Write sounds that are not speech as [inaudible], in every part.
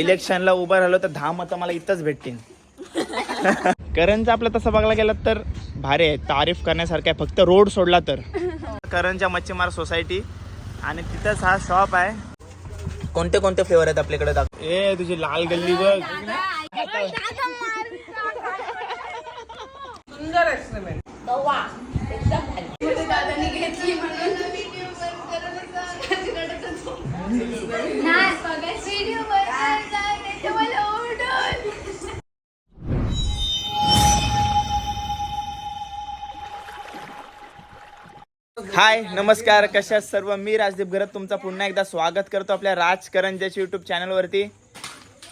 इलेक्शनला उभं राहिलो तर दहा मतं मला इथंच भेटतील. करणचं आपलं तसं बघायला गेलं तर भारी आहे. तारीफ करण्यासारखं आहे. फक्त रोड सोडला तर. करणच्या मच्छीमार सोसायटी आणि तिथंच हा शॉप आहे. कोणते कोणते फ्लेवर आहेत आपल्याकडे? दाख ए तुझी लाल गल्ली बघ. हाय नमस्कार कशा सर्व? मी राजदीप गरत तुमचं पुन्हा एकदा स्वागत करतो आपल्या राजकरंजाच्या युट्यूब चॅनलवरती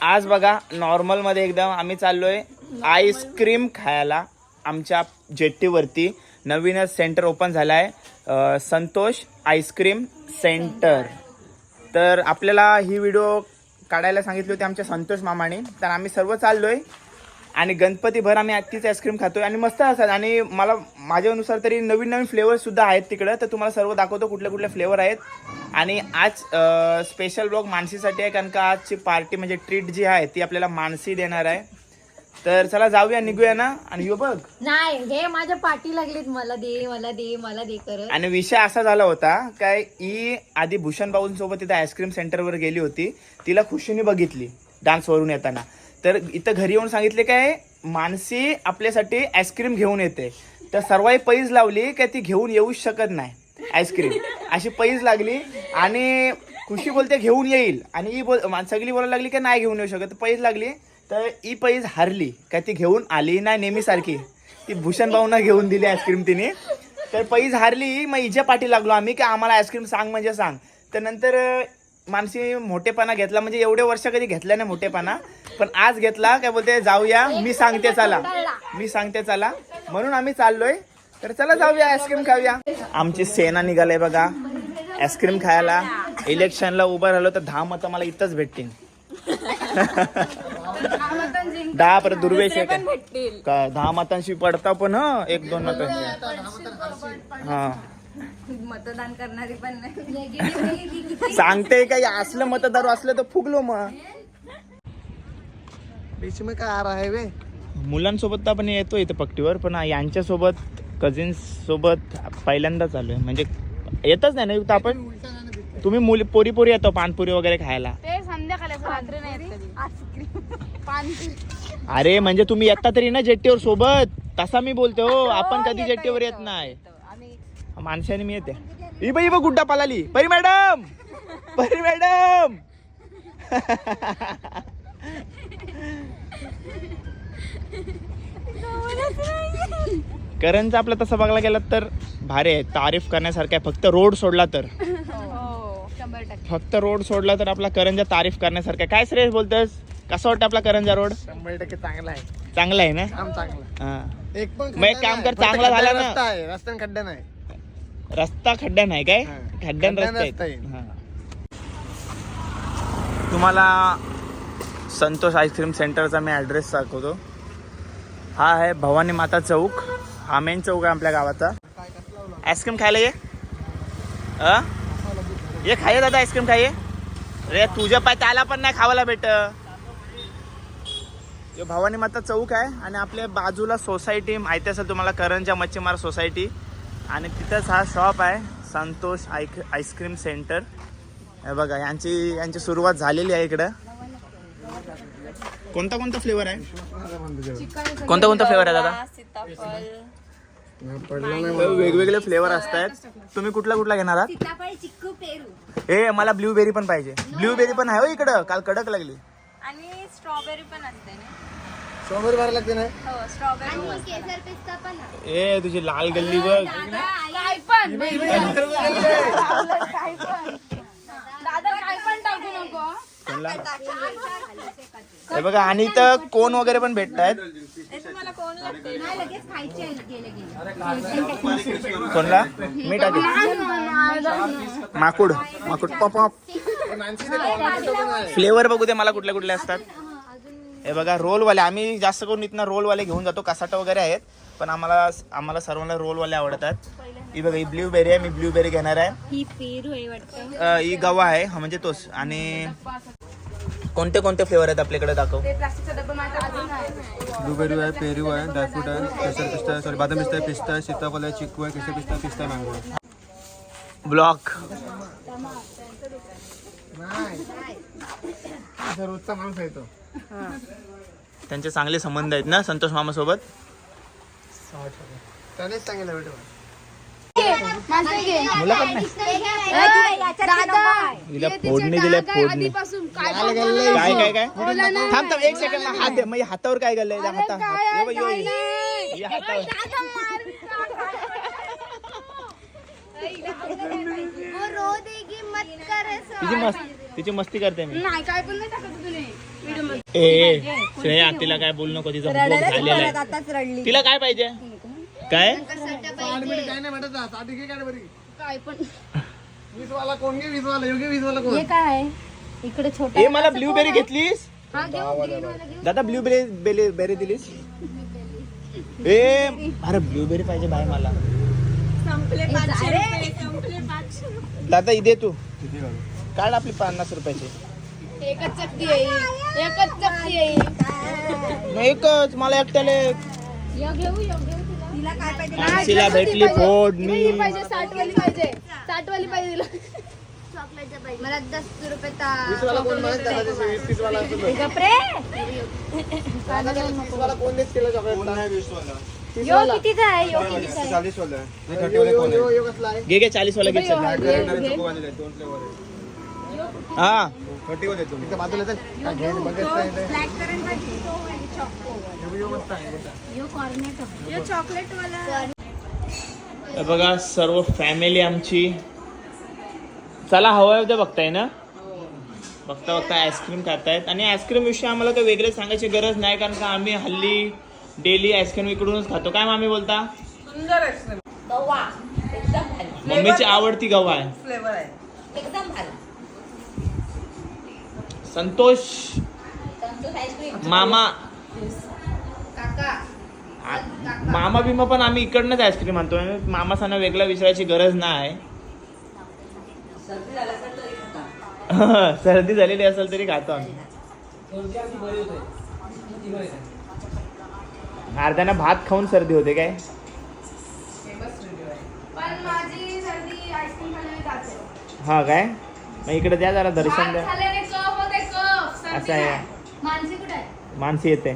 आज बघा नॉर्मलमध्ये एकदम आम्ही चाललोय आईस्क्रीम खायला आमच्या जेट्टीवरती. नवीनच सेंटर ओपन झालं आहे संतोष आईस्क्रीम सेंटर तर आपल्याला ही व्हिडिओ काढायला सांगितली होती आमच्या संतोष मामाने. तर आम्ही सर्व चाललोय. आणि गणपतीभर आम्ही तीच आईस्क्रीम खातोय. आणि मस्त असतात. आणि मला माझ्यानुसार तरी नवीन नवीन फ्लेवर सुद्धा आहेत तिकडं. तर तुम्हाला सर्व दाखवतो कुठले कुठले फ्लेवर आहेत. आणि आज स्पेशल ब्लॉग मानसीसाठी आहे. कारण का आजची पार्टी म्हणजे ट्रीट जी आहे ती आपल्याला मानसी देणार आहे. तर चला जाऊया निघूया ना. आणि यो बघ. नाही हे माझ्या पाठी लागलीत. मला दे मला दे मला दे करत. आणि विषय असा झाला होता काय ई आधी भूषण भाऊंसोबत तिथे आईस्क्रीम सेंटरवर गेली होती. तिला खुशीने बघितली डान्सवरून येताना. तर इथं घरी येऊन सांगितले काय मानसी आपल्यासाठी आईस्क्रीम घेऊन येते. तर सर्वांनी पैज लावली काय ती घेऊन येऊच शकत नाही आईस्क्रीम अशी पैज लागली आणि खुशी बोलते घेऊन येईल. आणि ही बोल सगळी बोलायला लागली की नाही घेऊन येऊ शकत. पैज लागली तर ई पैज हारली. काय ती घेऊन आली नाही नेहमीसारखी. ती भूषण भाऊना घेऊन दिली आईस्क्रीम तिने. तर पैज हारली मग हिच्या पाठी लागलो आम्ही की आम्हाला आईस्क्रीम सांग म्हणजे सांग. तर नंतर अं, मानसी मोठेपणा घेतला म्हणजे एवढे वर्ष कधी घेतला नाही मोठेपणा. पण आज घेतला काय बोलते जाऊया मी सांगते चला. मी सांगते चला. म्हणून आम्ही चाललोय. तर चला जाऊया आईस्क्रीम खाऊया. आमची सेना निघाले बघा. आईस्क्रीम खायला. इलेक्शनला उभं राहिलो तर दहा मतं मला इथंच भेटतील. दहा परत दुर्वेश दहा मतांशी पडता पण ह एक दोन मतांशी हा. मतदान करणारी पण नाही. सांगते काही असलं मतदार असलं तर फुगलो मग. बीच में क्या आ रहा है वे? मुलांसोबत तर आपण येतो इथं पट्टीवर पण यांच्यासोबत कझिन्स सोबत पहिल्यांदाच आलोय. म्हणजे येतच नाही ना आपण? तुम्ही मुली पोरी पोरी येतो पानपुरी वगैरे खायला. ते संध्याकाळी असं रात्री नाही येत कधी. आईस्क्रीम पानपुरी अरे म्हणजे तुम्ही येता तरी ना जेट्टीवर सोबत? तसा मी बोलतो हो आपण कधी जेट्टीवर येत नाही. माणसाने मी येते. ई बाई बघ गुड्डा पालाली. परी मॅडम! परी मॅडम! करणचं आपलं तसं बघायला गेलं तर भारी आहे. तारीफ करण्यासारखं आहे. फक्त रोड सोडला तर. फक्त रोड सोडला तर आपला करंजा तारीफ करण्यासारखं काय श्रेयस बोलतोस कसं वाटतं आपला करंजा रोड? शंभर टक्के चांगला आहे. चांगला आहे ना? काम चांगला. हा. एक पण मग एक काम. कर, चांगला झाला ना. रस्त्याने खड्डा नाही. रस्ता खड्डा नाही काय. खड्ड्यान रस्ता. आहे. हा. तुम्हाला संतोष आईस्क्रीम सेंटरचा मी ॲड्रेस दाखवतो हा आहे भवानी माता चौक हा मेन चौक आहे आपल्या गावाचा आईस्क्रीम खायला ये अ? ये खाये दादा आईस्क्रीम खाये रे तुझ्या पाय त्याला पण नाही खावायला भेट भवानी माता चौक आहे आणि आपल्या बाजूला सोसायटी माहिती असेल तुम्हाला करंजा मच्छीमार सोसायटी आणि तिथंच हा शॉप आहे संतोष आईक आईस्क्रीम सेंटर हे बघा यांची यांची सुरुवात झालेली आहे इकडं. कोणता कोणता फ्लेवर आहे? कोणता कोणता फ्लेवर आहे दादा? वेगवेगळे फ्लेवर असतात. तुम्ही कुठला कुठला घेणार आहात? सीताफळ चिक्कू पेरू. हे मला ब्ल्यूबेरी पण पाहिजे. ब्ल्यूबेरी पण आहे हो इकडं. काल कडक लागली. आणि स्ट्रॉबेरी पण असते ना. स्ट्रॉबेरी भरायला लागते नाही हो स्ट्रॉबेरी केसर पिस्ता पण ए तुझी लाल गल्ली बघ. काय पण. दादा काय पण. टाकू नको. कोणला? हे बघा आणि इथं कोण वगैरे पण भेटत आहेत नाही लगेच खायचे गेले गेले. कोणला? मी टाकेल माकुड माकुड पॉप फ्लेवर बघू दे मला कुठले कुठले असतात. हे बघा रोलवाले. आम्ही जास्त करून इथनं रोलवाले घेऊन जातो. कसाट वगैरे आहेत पण आम्हाला आम्हाला सर्वांना रोलवाले आवडतात. ही बघा ही ब्ल्यूबेरी आहे. मी ब्ल्यूबेरी घेणार आहे. ही पेरू आहे वाटतं. अ, ही गवा आहे हा म्हणजे तोच. आणि कोणते कोणते फ्लेवर आहेत आपल्याकडे? दाखव. ब्लूबेरी आहे पेरू आहे ड्रायफ्रूट आहे केसर पिस्ता आहे सॉरी बदाम पिस्ता आहे पिस्ता आहे सीताफळ आहे चिक्कू आहे केसर पिस्ता पिस्ता आहे. मँगो आहे ब्लॉक रोजचा माणूस आहे तो. त्यांचे चांगले संबंध आहेत ना संतोष मामा सोबत त्यानेच सांगितलं मुलाखत नाही. हिला फोडणी दिल्या फोडणी. काय काय काय? थांब थांब एक सेकंड हात दे. मग हातावर काय घाललंय? हाता हातावर. तिची मस्त तिची मस्ती करते मी. नाही काय पण नाही टाकत तुम्ही व्हिडिओमध्ये. ए श्रेया तिला काय बोलू नको तिचा homework झालेला आहे. तिला काय पाहिजे? काय? काय पण. वीस वाला कोण घे? वीस वाला योग्य वीस वाला कोण? हे काय? इकडे छोटा ए मला ब्लूबेरी घेतलीस? हा दादा ब्लूबेरी बेरी दिलीस? ए अरे ब्लूबेरी पाहिजे भाई मला. दादा इथे तू. काढू आपली पन्नास रुपयाची. एकच चकती आहे. एकच चकती आहे. एकच मला एकट्याला तिला. काय पाहिजे? मानसीला भेटली फोडणी पाहिजे. साठ वाली पाहिजे साठ वाली पाहिजे तिला. मला दस रुपये यो कितीचा आहे यो कितीचा आहे वाला. आहे थर्टी वाला कोण आहे? घे घे चाळीस वाला घे चल. Black currant आणि choco vanilla आहे, दोन फ्लेवर आहे हा. थर्टी वाले तुम्ही इथं बाजूला चल. काय घ्यायचं बघायचं नाही इथे. ब्लॅक करंट पाहिजे तो आणि चॉको यो- यो मस्त आहे बेटा. यो कॉर्नेटो यो चॉकलेट वाला. हे बघा सर्व फॅमिली आमची. चला हवं उद्या बघताय ना? बघता बघता आईस्क्रीम खातायत. आणि आईस्क्रीम विषयी आम्हाला काही वेगळे सांगायची गरज नाही कारण का आम्ही हल्ली डेली आईस्क्रीम इकडूनच खातो. काय मामी बोलता? मम्मीची आवडती गवा आहे. फ्लेवर आहे. एकदम भारी. संतोष. Santosh ice cream. मामा. काका. आ- मामा बिमा पण आम्ही इकडनंच आईस्क्रीम आणतो मामा सांना वेगळा विचारायची गरज नाही. सर्दी झाल्या तर तरी खाता. [laughs] सर्दी झालेली असेल तरी खातो आम्ही. अर्ध्याना भात खाऊन सर्दी होते काय? फेमस व्हिडिओ आहे. पण माझी सर्दी आईस्क्रीम खाल्ल्याने जाते. हा काय? मग इकडे द्या जरा दर्शन द्या. खाल्ल्याने कफ होते कफ. सर्दी असं आहे. मानसी कुठे आहे? माणसी येते.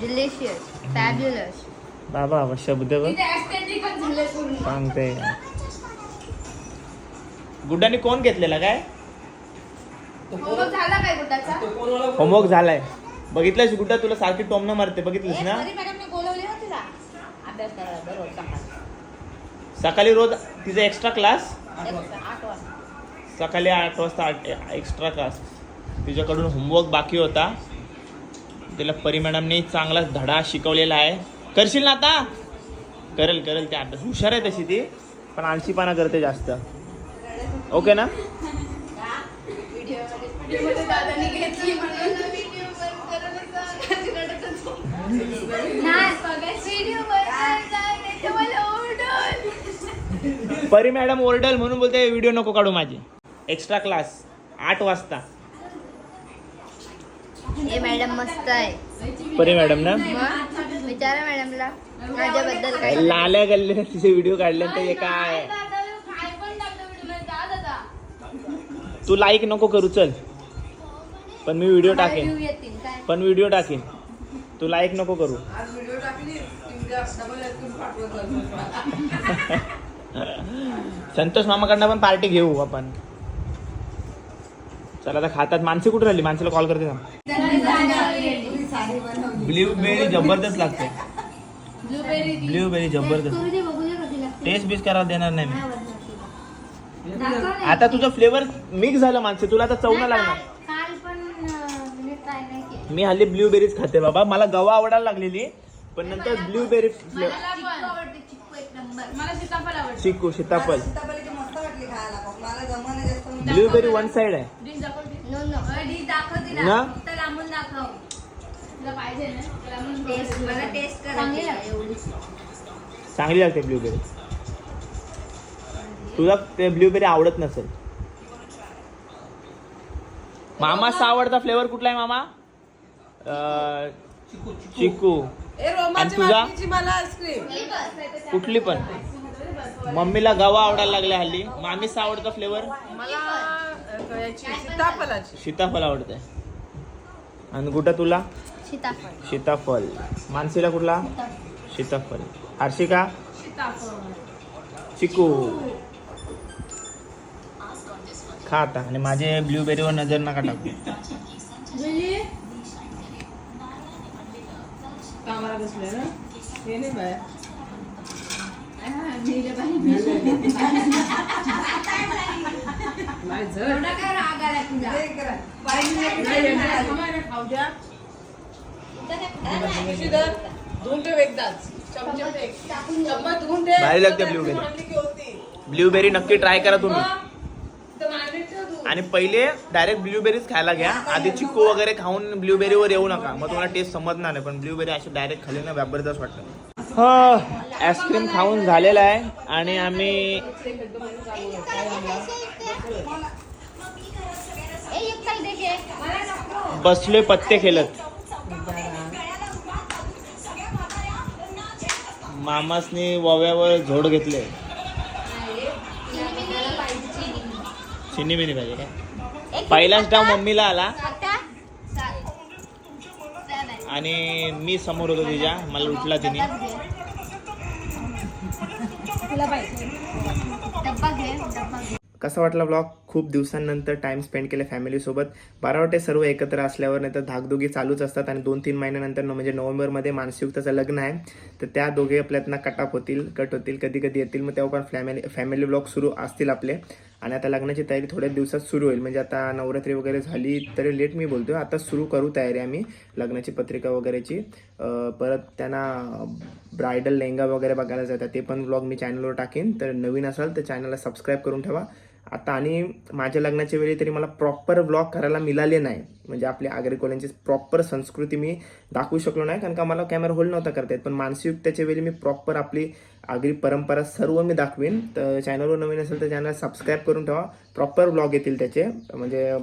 डिलिशियस फॅब्युलस बाबा बाबा शब्द बघ. तिथे ऍस्थेटिकच झाले पूर्ण. सांगते. गुड्डाने कोण घेतलेला काय? होमवर्क झाला काय गुड्डाचा? होमवर्क झालाय. बघितलंस गुड्डा तुला सारखी टोमनं मारते बघितलीस ना? सकाळी. रोज तिचा एक्स्ट्रा क्लास सकाळी आठ वाजता आठ एक्स्ट्रा क्लास तिच्याकडून होमवर्क बाकी होता. तिला परी मॅडमने चांगला धडा शिकवलेला आहे. करशील ना आता? करेल करेल ते अभ्यास. हुशार आहे तशी ती पण आळशीपणा करते जास्त. ओके ना [laughs] व्हिडिओमध्ये दादाने घेतली म्हणून व्हिडिओ बंद करत होता. रडतच होता. नाही, बघायचं. व्हिडिओ बंद करता, नाही तर मला ओरडल. परी मॅडम ओरडल म्हणून बोलते व्हिडिओ नको काढू माझी. एक्स्ट्रा क्लास आठ वाजता. हे मॅडम मस्त आहे. परी मॅडम ना? विचारा मॅडमला माझ्याबद्दल काय? लाल्या गल्ले तिचे व्हिडिओ काढले तर हे काय? दादा, काय पण टाकलं व्हिडिओमध्ये. जा दादा. तू लाईक नको करू चल. पण मी व्हिडिओ टाकेन. पण व्हिडिओ टाकेन. तू लाईक नको करू. आज व्हिडिओ टाकली तुमच्या डबल आईस्क्रीम पाठवत संतोष मामाकडनं पण पार्टी घेऊ आपण. चला आता खातात. माणसे कुठे राहिली? माणसाला कॉल करते ना ब्ल्यूबेरी जबरदस्त लागते. ब्ल्यूबेरी जबरदस्त. करू दे, बघू दे कशी लागते. टेस्ट बीस करायला देणार नाही मी. आता तुझं फ्लेवर मिक्स झालं माणसे तुला आता चव नाही लागणार काल पण अं, म्हणजे ट्राय नाही केलं. मी हल्ली ब्ल्यूबेरीज खाते बाबा. मला गवा आवडायला लागलेली पण नंतर ब्ल्यूबेरी मला पण आवडते चिक्कू एक नंबर. मला सीताफळ आवडते. चिकू म्हणून. ब्ल्यूबेरी वन साइड आहे. नो. चांगली लागते. एवढी. चांगली लागते ब्ल्यूबेरी तुला ते ब्ल्यूबेरी आवडत नसेल. मामाचा आवडता फ्लेवर कुठला आहे मामा? चिकू. आणि तुझा? वाटणीची मला आईस्क्रीम. कुठली पण. मम्मीला गवा आवडायला लागला हल्ली. मामीचा आवडता फ्लेवर? सीताफळ आवडते आणि कुठं तुला? सीताफळ. सीताफळ. मानसीला कुठला? सीताफळ. हर्षिका? चिकू. खा आता. आणि माझे ब्ल्यूबेरीवर नजर नका टाकू. कामाला बसले ना? हे नाही. बाया. भारी लागते होती. ब्ल्यूबेरी नक्की ट्राय करा तुम्ही तर मांडलीत ठेव तू. आणि पहिले डायरेक्ट ब्ल्यूबेरीज खायला घ्या. आधी चिकू वगैरे खाऊन ब्ल्यूबेरीवर येऊ नका. मग तुम्हाला टेस्ट समजणार नाही पण ब्ल्यूबेरी अशी डायरेक्ट खाली ना जबरदस्त वाटतं. हा आईस्क्रीम खाऊन झालेला आहे. आणि आम्ही बसले बसलोय पत्ते खेळत. मामासनी वव्यावर झोड घेतले. चिनी बिनी पाहिजे काय? पहिलाच डाव मम्मीला आला. आणि मी समोर होतो तिच्या मला उठला तिने. कसा वाटला ब्लॉग खूप दिवसांनंतर टाइम स्पेंड केला फॅमिलीसोबत बारा वाटे सर्व एकत्र असल्यावर नाही तर धाकधुगी चालूच असतात आणि दोन तीन महिन्यानंतर न- म्हणजे नोव्हेंबरमध्ये मानसिकताचं लग्न आहे. तर त्या दोघे आपल्यातनं कटाप होतील कट होतील कधी कधी येतील. मग तेव्हा पण फॅमिली फॅमिली ब्लॉग सुरू असतील आपले. आणि आता लग्नाची तयारी थोड्या दिवसात सुरू होईल. म्हणजे आता नवरात्री वगैरे झाली तरी लेट मी बोलतोय. आता सुरू करू तयारी आम्ही लग्नाची पत्रिका वगैरेची. परत त्यांना ब्रायडल लेहंगा वगैरे बघायला जातात. ते पण ब्लॉग मी चॅनलवर टाकेन. तर नवीन असाल तर चॅनलला सबस्क्राईब करून ठेवा. आता आणि माझ्या लग्नाच्या वेळी तरी मला प्रॉपर ब्लॉग करायला मिळाले नाही. म्हणजे आपल्या आगरेकोल्यांची प्रॉपर संस्कृती मी दाखवू शकलो नाही कारण का मला कॅमेरा होल्ड नव्हता करता येत. पण मानसिकतेच्या वेळी मी प्रॉपर आपली आगरी परंपरा सर्व मी दाखवीन. तर चॅनलवर नवीन असेल तर चॅनल सबस्क्राईब करून ठेवा. प्रॉपर ब्लॉग येतील त्याचे. म्हणजे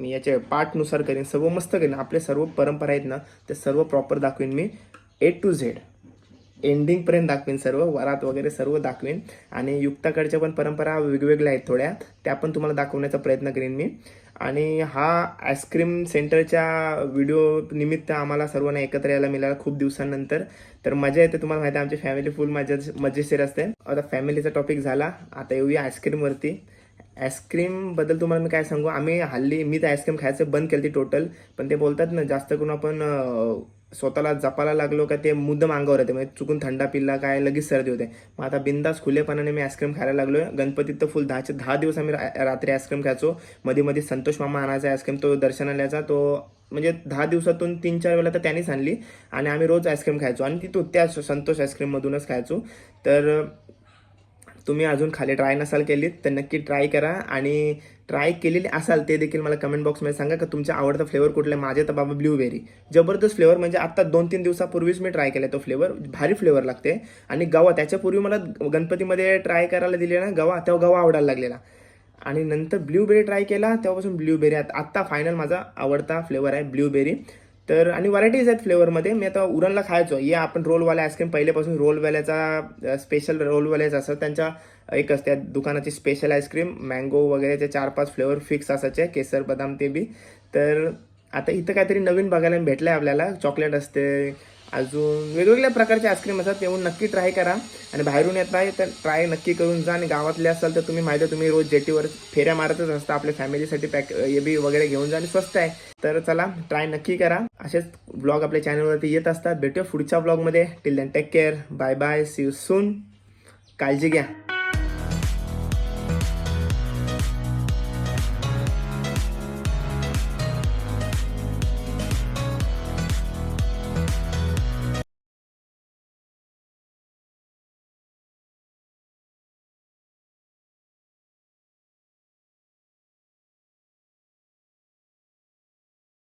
मी याचे पार्टनुसार करीन. सर्व मस्त करीन. आपले सर्व परंपरा आहेत ना ते सर्व प्रॉपर दाखवीन मी ए टू झेड एंडिंगपर्यंत दाखवीन सर्व वरात वगैरे सर्व दाखवीन. आणि युक्ताकडच्या पण परंपरा वेगवेगळ्या आहेत थोड्या त्या पण तुम्हाला दाखवण्याचा प्रयत्न करेन मी. आणि हा आईस्क्रीम सेंटरच्या व्हिडिओ निमित्त आम्हाला सर्वांना एकत्र यायला मिळाला खूप दिवसांनंतर. तर मजा येते तुम्हाला माहिती आहे आमची फॅमिली फुल मजा मजेशीर असते. आता फॅमिलीचा टॉपिक झाला आता येऊया आईस्क्रीमवरती आईस्क्रीमबद्दल तुम्हाला मी काय सांगू? आम्ही हल्ली मी तर आईस्क्रीम खायचं बंद केली टोटल पण ते बोलतात ना जास्त करून आपण स्वतःला जपायला लागलो का ते मुद्दम अंगावर येते म्हणजे चुकून थंडा पिल्ला काय लगेच सर्दी होते. मग आता बिंदास खुलेपणाने मी आईस्क्रीम खायला लागलो गणपतीत तर फुल दहाचे दहा दिवस आम्ही रा- रात्री आईस्क्रीम खायचो. मध्ये मध्ये संतोष मामा आणायचा आईस्क्रीम तो दर्शनाला यायचा तो म्हणजे दहा दिवसातून तीन चार वेळा तर त्यांनीच आणली. आणि आम्ही रोज आईस्क्रीम खायचो. आणि ती तो त्या संतोष आईस्क्रीममधूनच खायचो. तर तुम्ही अजून खाली ट्राय नसाल केलीत तर नक्की ट्राय करा. आणि ट्राय केलेली असाल ते देखील मला कमेंट बॉक्समध्ये सांगा का तुमचा आवडता फ्लेवर कुठला आहे? माझे तर बाबा ब्ल्यूबेरी जबरदस्त फ्लेवर म्हणजे आत्ता दोन तीन दिवसापूर्वीच मी ट्राय केला तो फ्लेवर भारी फ्लेवर लागते. आणि गवा त्याच्यापूर्वी मला गणपतीमध्ये ट्राय करायला दिले ना गवा तेव्हा गवा आवडायला लागलेला. आणि नंतर ब्ल्यूबेरी ट्राय केला तेव्हापासून ब्ल्यूबेरी आत्ता फायनल माझा आवडता फ्लेवर आहे ब्ल्यूबेरी तर आणि व्हरायटीज आहेत फ्लेवरमध्ये मी आता उरणला खायचो. या आपण रोलवाले आईस्क्रीम पहिल्यापासून रोलवाल्याचा स्पेशल रोलवाल्याचा असं त्यांच्या एक असते. दुकानाची स्पेशल आईस्क्रीम मँगो वगैरेचे चार पाच फ्लेवर फिक्स असायचे. केसर बदाम ते बी. तर आता इथं काहीतरी नवीन बघायला भेटलं आहे आपल्याला. चॉकलेट असते अजून वेगवेगळ्या प्रकारचे आईस्क्रीम असतात. येऊन नक्की ट्राय करा. आणि बाहेरून येत नाही तर ट्राय नक्की करून जा. आणि गावातले असाल तर तुम्ही माहिती तुम्ही रोज जेटीवर फेऱ्या मारतच असता. आपल्या फॅमिलीसाठी पॅक हे बी वगैरे घेऊन जा आणि स्वस्त आहे. तर चला ट्राय नक्की करा. असेच ब्लॉग आपल्या चॅनलवरती येत असतात. भेटूया पुढच्या ब्लॉगमध्ये till then take care bye bye see you soon काळजी घ्या.